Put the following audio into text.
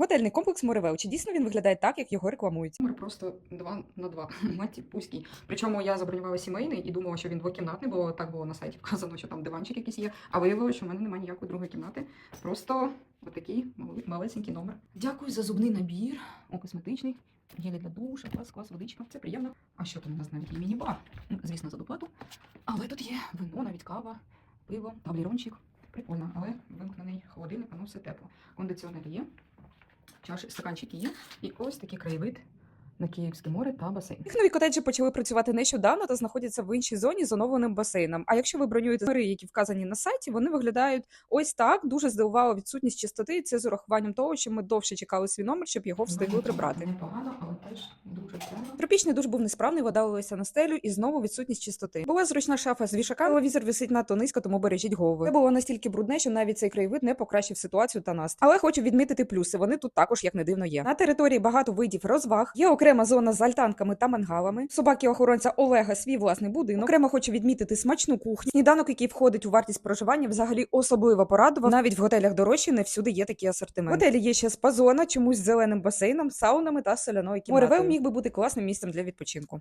Готельний комплекс Моревел. Чи дійсно він виглядає так, як його рекламують? Номер просто 2 на 2. Маті пузький. Причому я забронювала сімейний і думала, що він двокімнатний, бо так було на сайті вказано, що там диванчик якийсь є. А виявилося, що в мене немає ніякої другої кімнати. Просто отакий малесенький номер. Дякую за зубний набір. О, косметичний. Гелі для душа, клас, клас, водичка. Це приємно. А що там у нас навіть є міні-бар? Ну, Звісно, за доплату. Але тут є вино, навіть кава, пиво, таблірончик. Прикольно, але вимкнений холодильник, воно все тепло. Кондиціонер є, чаші, стаканчики є. І ось такий краєвид на Київське море та басейн. Їх нові котеджі почали працювати нещодавно та знаходяться в іншій зоні з оновленим басейном. А якщо ви бронюєте номери, які вказані на сайті, вони виглядають ось так. Дуже здивувала відсутність чистоти. і Це з урахуванням того, що ми довше чекали свій номер, щоб його встигли прибрати. Непогано, але теж дуже темно. Тропічний душ був несправний, вода лилася на стелю і знову відсутність чистоти. Була зручна шафа з вішака, телевізор висить надто низько, тому бережіть голови. Це було настільки брудне, що навіть цей краєвид не покращив ситуацію та настрій. Але хочу відмітити плюси. Вони тут також, як не дивно, є. На території багато видів розваг. Є окрема зона з альтанками та мангалами. Собаки охоронця Олега свій власний будинок. Окремо хочу відмітити смачну кухню. Сніданок, який входить у вартість проживання, взагалі особливо порадував. Навіть в готелях дорожчі не всюди є такі асортименти. В готелі є ще спа-зона, чомусь з зеленим басейном, саунами та соляною кімнатою. Моревел міг би бути класним місцем для відпочинку.